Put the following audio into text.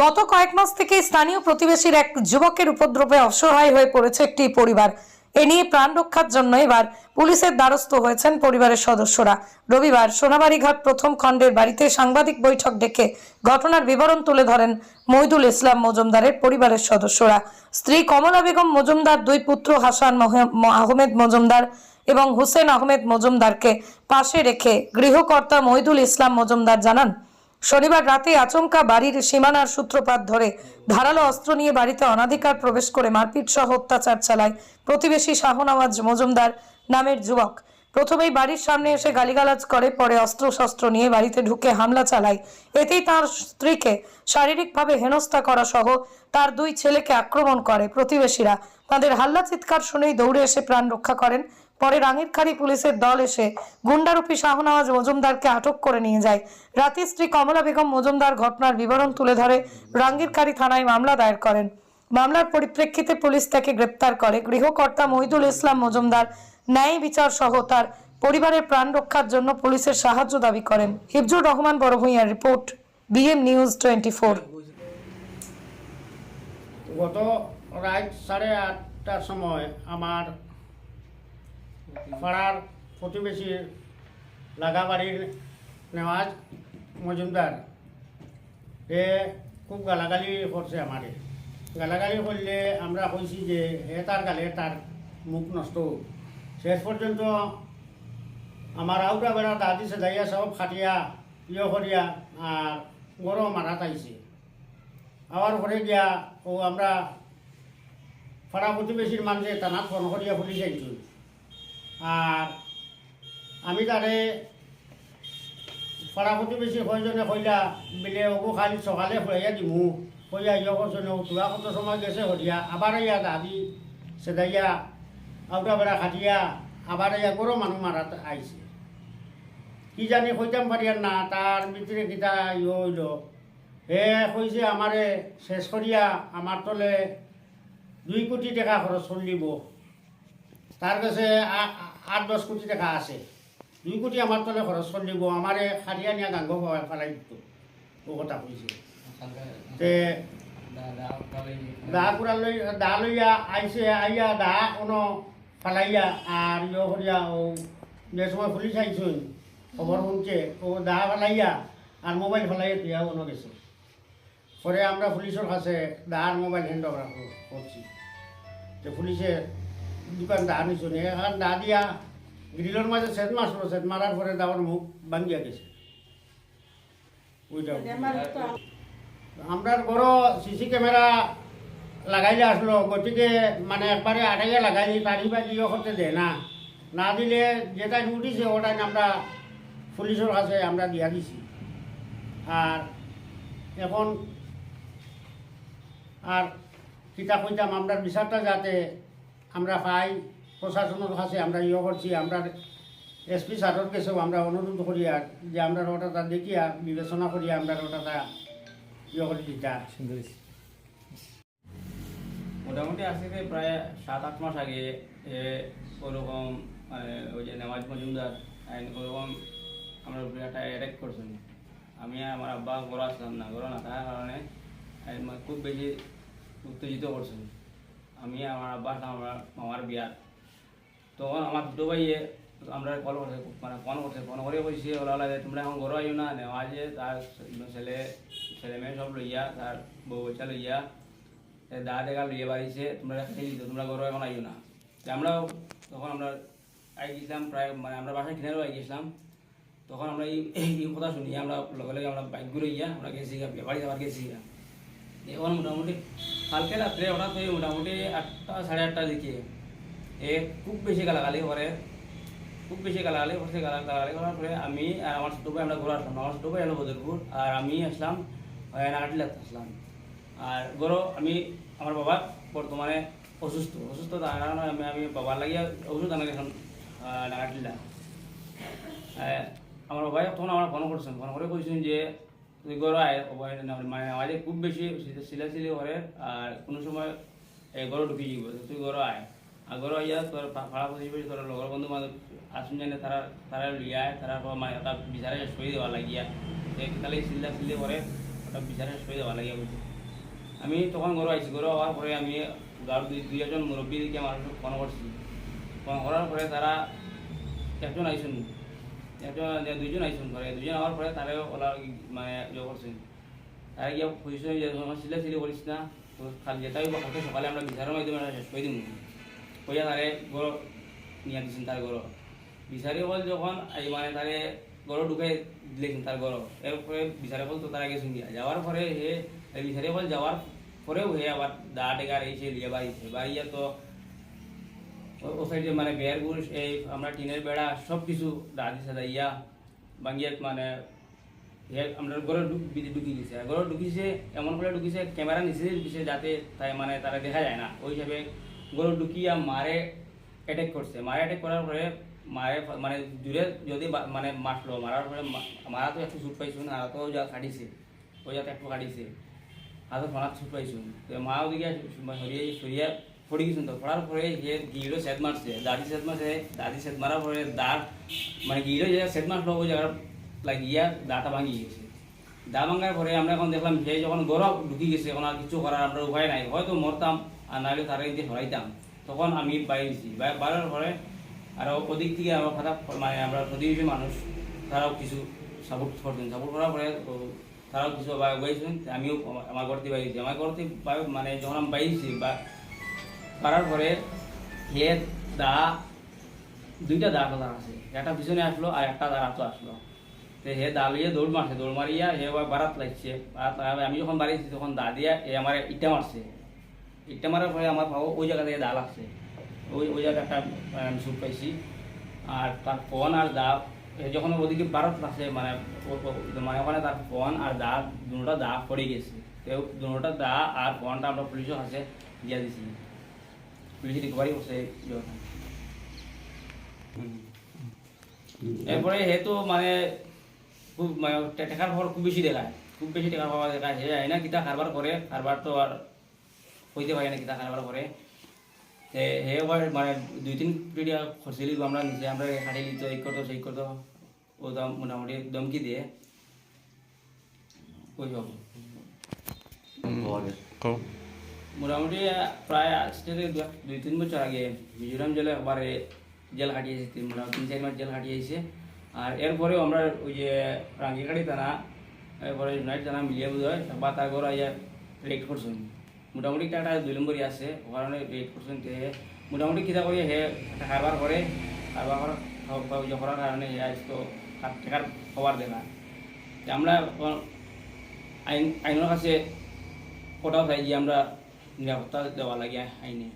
গত কয়েক মাস থেকে স্থানীয় প্রতিবেশীর এক যুবকের উপদ্রবে অসহায় হয়ে পড়েছে একটি পরিবার। এ নিয়ে প্রাণ রক্ষার জন্য এবার পুলিশের দ্বারস্থ হয়েছেন পরিবারের সদস্যরা। রবিবার সোনাবাড়িঘাট প্রথম খণ্ডের বাড়িতে সাংবাদিক বৈঠক ডেকে ঘটনার বিবরণ তুলে ধরেন মহিদুল ইসলাম মজুমদারের পরিবারের সদস্যরা। স্ত্রী কমলা বেগম মজুমদার, দুই পুত্র হাসান আহমেদ মজুমদার এবং হুসেন আহমেদ মজুমদারকে পাশে রেখে গৃহকর্তা মহিদুল ইসলাম মজুমদার জানান শনিবার রাতে আচমকা বাড়ির সীমানার সূত্রপাত ধরে ধারালো অস্ত্র নিয়ে বাড়িতে অনাধিকার প্রবেশ করে মারপিট সহ অত্যাচার চালায় প্রতিবেশী শাহনওয়াজ মজুমদার নামের যুবক। প্রথমেই বাড়ির সামনে এসে গালিগালাজ করে, পরে অস্ত্র শস্ত্র নিয়ে বাড়িতে ঢুকে হামলা চালায়। এতেই তার স্ত্রীকে শারীরিকভাবে হেনস্থা করা সহ তার দুই ছেলেকে আক্রমণ করে প্রতিবেশীরা। তাদের হাল্লা চিৎকার শুনেই দৌড়ে এসে প্রাণ রক্ষা করেন পরে রাঙিরখাড়ি পুলিশের দল এসে গুন্ডারূপী শাহনওয়াজ মজুমদারকে আটক করে নিয়ে যায়। রাতে স্ত্রী কমলা বেগম মজুমদার ঘটনার বিবরণ তুলে ধরে রাঙ্গিরখাড়ি থানায় মামলা দায়ের করেন। মামলার পরিপ্রেক্ষিতে পুলিশ তাকে গ্রেপ্তার করে। গৃহকর্তা মহিদুল ইসলাম মজুমদার ন্যায় বিচার সহ তার পরিবারের প্রাণ রক্ষার জন্য পুলিশের সাহায্য দাবি করেন। Hifzur Rahman বড়ভূঁইয়ার report, BM news twenty four গত রাত সাড়ে আটটার সময় আমার পাড়ার প্রতিবেশীর লাগাবাড়ির নেওয়াজ মজুমদার। এ খুব গালাগালি করছে আমারে। গালাগালি করলে আমরা কইছি যে হে তার গালে তার মুখ নষ্ট। শেষ পর্যন্ত আমার আউটা বেড়া দাদি সেদাইয়া সব খাটিয়া ইয়ে করিয়া আর গরম মারাত আইছে আবার ঘরে গিয়া ও আমরা পাড়া প্রতিবেশীর মানুষে টানা ফোন করিয়া পুলিশ আইছিল আর আমি তারে পাড়া প্রতিবেশী কয়জনে কইলা, বিলে ওগো খালি সকালে হইয়া দিমু। কইয়া ইয়ে করছে তুলা কত সময় গেছে হরিয়া আবার ইয়া দাদি সেদাইয়া আউটা বেড়া খাটিয়া আবার ইয়া গরো মানুষ মারাত আইছে কি জানি কইতাম পারিয়ার না তার ভিতরে কিতা ইয়ে হইল। হে কইছে আমারে শেষ করিয়া আমার তলে দুই কোটি টাকা খরচ চলিব। তার কাছে আট দশ কোটি টাকা আছে। দুই কোটি আমার তলে খরচ চলিব আমারে খারিয়া নিয়া গাঙ্গ ফেলাই দিত। ও কথা কইছে তে দা কুড়া লই দা লইয়া, আইছে, আইয়া, দা কোনো ফালাইয়া আর ইয়ে করিয়া ও যে সময় পুলিশ আইছুন খবর শুনছে ও দা ফালাইয়া আর মোবাইল ফালাইয়া তুইয়া অন্য গেছে। পরে আমরা পুলিশের কাছে দাহার মোবাইল হ্যান্ড ওভার করছি তো পুলিশে দোকান দা নিছুন এখন দা দিয়া গ্রিলের মাঝে সেট মারছিল সেট মারার পরে দাওয়ার মুখ ভাঙ্গিয়া গেছে। ওইটা আমরা সিসি ক্যামেরা লাগাইলে আসলো গতিকে মানে একবারে আটাইয়া লাগাইলি টানি বাজি করতে দেয় না। না দিলে যেটা উঠিছে ওটাই আমরা পুলিশের কাছে আমরা দিয়া দিছি। আর এখন আর কিতা কইতাম আমরা বিচারটা যাতে আমরা পাই প্রশাসনের কাছে আমরা ইয়ে করছি আমরা এসপি স্যারের কাছেও আমরা অনুরোধ করি আর যে আমরা ওটা দেখিয়া বিবেচনা করি আমরা ওটা ইয়ে করে দিতা। মোটামুটি আজকে প্রায় সাত আট মাস আগে ওরকম মানে ওই যে নেওয়াজ মজুমদার, আইন ওরকম আমরা একটা অ্যাটাক করছেন। আমি আর আমার আব্বা ঘর আসলাম না ঘর না থাকার কারণে খুব বেশি উত্তেজিত করছেন। আমি আমার আব্বা, আমার মামার বিয়ার তখন আমার দুটো ভাইয়ে, আমরা কল করছে মানে ফোন করছে ফোন করে কইছে ওলা যে তোমরা এখন ঘর আইও না নেওয়াজে তার ছেলে ছেলে মেয়ে সব লইয়া, তার বউ বাচ্চা লইয়া দা দেখা লইয়ে বাড়িছে, তোমরা খেয়ে তোমরা ঘর এখন আইও না। আমরাও তখন আমরা আই গেছিলাম, প্রায় মানে আমরা বাসায় কিনারেও আই গেছিলাম। তখন আমরা এই কথা শুনি, আমরা লগে লগে আমরা বাইক ঘুরে গিয়া আমরা গেছি বাড়ি যাবার গেছি এখন মোটামুটি কালকে রাত্রে হঠাৎ করে মোটামুটি আটটা সাড়ে আটটার দিকে এ, খুব বেশি গালাগালি করে খুব বেশি গালাগালি করছে গালা গালাগালি করার পরে আমি আর আমার ছোটো ভাই আমরা ঘুরে আসলাম আমার ছোটো ভাই এলো বদরপুর আর আমি আসলাম নাগাটিলা আসলাম আর গরো আমি আমার বাবা বর্তমানে অসুস্থ। অসুস্থ তার কারণে আমি আমি বাবার লাগিয়া ওষুধ আনা গেছিলাম নাগাটিলা আমার বাবাই তখন আমার ফোন করছেন ফোন করে কইছেন যে তুই গরো আয় মানে আমাদের খুব বেশি সিলাসিলি করে, আর কোনো সময় এই গরো যাব তুই গরো আয়। আর গরো আইয়া তোর ভাড়া প্রতিবেশী, তোর লগর বন্ধু বান্ধব আসুন জানে, তারা তারা লিয়ায় তারা মানে এটা বিচারে সই দেওয়া লাগিয়া। তাহলে সিল্লা সিল্লি করে সব বিচারে শেষ করে দেওয়া লাগিয়া বলছে। আমি তখন ঘরে আইছি। ঘরে হওয়ার পরে আমি গাঁর দুই দুই একজন মুরব্বী দিকে মানুষ ফোন করছি। ফোন করার পরে তারা একজন আইসুন একজন দুইজন আইসুন ঘরে দুজন আওয়ার পরে তারা ওলা মানে ইয়ে করছেন তারা গিয়ে খুঁজছেন যে তোমার সিলে সিলে করিস না তো খালি যেটাই বা কালকে সকালে আমরা বিচারের মাধ্যমে শেষ করে দিব কইয়া তারে গড় নিয়ে দিয়েছেন তার গড় বিচারি বল যখন, এই মানে তারে গড় ঢুকাই দিলেছেন তার গড় এরপরে বিচারে বল তো তারা গেছেন গিয়া যাওয়ার পরে হে এই বিচারে বল যাওয়ার পরেও হে আবার দা ডেগার এইছে লিয়ে বাড়িছে বাড়িয়া তো ও- ও সাইডে মানে বেয়ার গুড় এই আমরা টিনের বেড়া সব কিছু দাদি সাদাইয়া বাঙ্গিয়া মানে হে আমরা ঘরে ঢুক- ভিতরে ঢুকি গেছে আর ঘরে ঢুকিছে, এমন করে ঢুকিছে, ক্যামেরা নিচে ঢুকিছে যাতে তাই মানে তারা দেখা যায় না। ওই হিসাবে ঘরে ঢুকিয়া মারে অ্যাটাক করছে। মারে অ্যাটাক করার পরে মারে মানে দূরে যদি বা- মানে মারলো, মারার পরে মা- মারা তো একটু চুট পাইছো না তো যা কাটিছে ওই যাতে একটু কাটিছে হাতে ফোনাত চুট পাইছো তো মা ওদিকে সরিয়ে সরিয়ে পড়ে গেছেন তো পড়ার পরে যে গিলো সেট মারছে দাদি সেট মারছে দাদি সেট মারার পরে দাঁত মানে গিলো যে সেট মারলো, ওই জায়গার লাগিয়া দাটা ভাঙি গেছে দা ভাঙার পরে আমরা এখন দেখলাম সে যখন গরম ঢুকি গেছে, এখন আর কিছু করার আমরা উপায় নাই। হয়তো মরতাম আর নাহলে তারা দিয়ে হরাইতাম তখন আমি বাইরেছি বাড়ার পরে আর ওদিক থেকে আমার কথা মানে আমরা প্রতিবেশী মানুষ, তারাও কিছু সাপোর্ট করতেন। সাপোর্ট করার পরে তারাও কিছু আবার আমিও আমার- ঘরতে বাইরেছি আমার ঘরতে বা- মানে যখন আমি বাইরেছি বা পারার পরে হে দা, দুইটা দা কথা আছে। একটা পিছনে আসলো আর একটা দা রাতো আসলো। তো হে দা লিয়ে দৌড় মারছে, দৌড় মারিয়া হে আবার বারাত লাগছে বারাত লাগাবে, আমি যখন বাড়িয়েছি তখন দা দিয়া এ আমার ইটা মারছে। ইটা মারার পরে আমার ভাবো ওই জায়গা থেকে দা লাগছে। ওই ওই জায়গা একটা আমি সুখ পাইছি। আর তার ফোন আর দা, এ যখন ওদিকে বারাত লাগছে মানে ও- ও- মানে ওখানে তার ফোন আর দা, দুটা দা পড়ে গেছে। তো দুটা দা আর ফোনটা আমরা পুলিশের কাছে দিয়ে দিছি। রিকভারি করছে এরপরে হে তো মানে খুব মানে টাকার খবর খুব বেশি দেখায় খুব বেশি টাকার খবর দেখায় হে যায় না কিতা কারবার করে কারবার তো আর কইতে পারে না কিতা কারবার করে। তে হে মানে দুই তিন পিডিয়া খরচিলি আমরা নিজে আমরা হাঁটি লিত এই করতো সেই করতো ও তো মোটামুটি দমকি দিয়ে ওই সব। মোটামুটি প্রায় আজ থেকে দুই তিন বছর আগে মিজোরাম জেলে একবার জেল কাটিয়েছে তিন তিন, চার মাস জেল কাটিয়েছে আর এরপরেও আমরা ওই যে রাঙ্গিকাড়ি থানা এরপরে ইউনাইট থানা মিলিয়ে বোধ হয় বা তার ঘর আইয়া করছেন। মোটামুটি একটা দুই নম্বরই আছে ওখানে রেড করছেন মোটামুটি কিতা করি, হে কারবার করে করা ইয়ে করার কারণে হে আজ তো টাকার খবর দেখা আমরা আইন আইনের কাছে কোটাও চাই যে আমরা নিরাপত্তা দেওয়া লাগে আইনে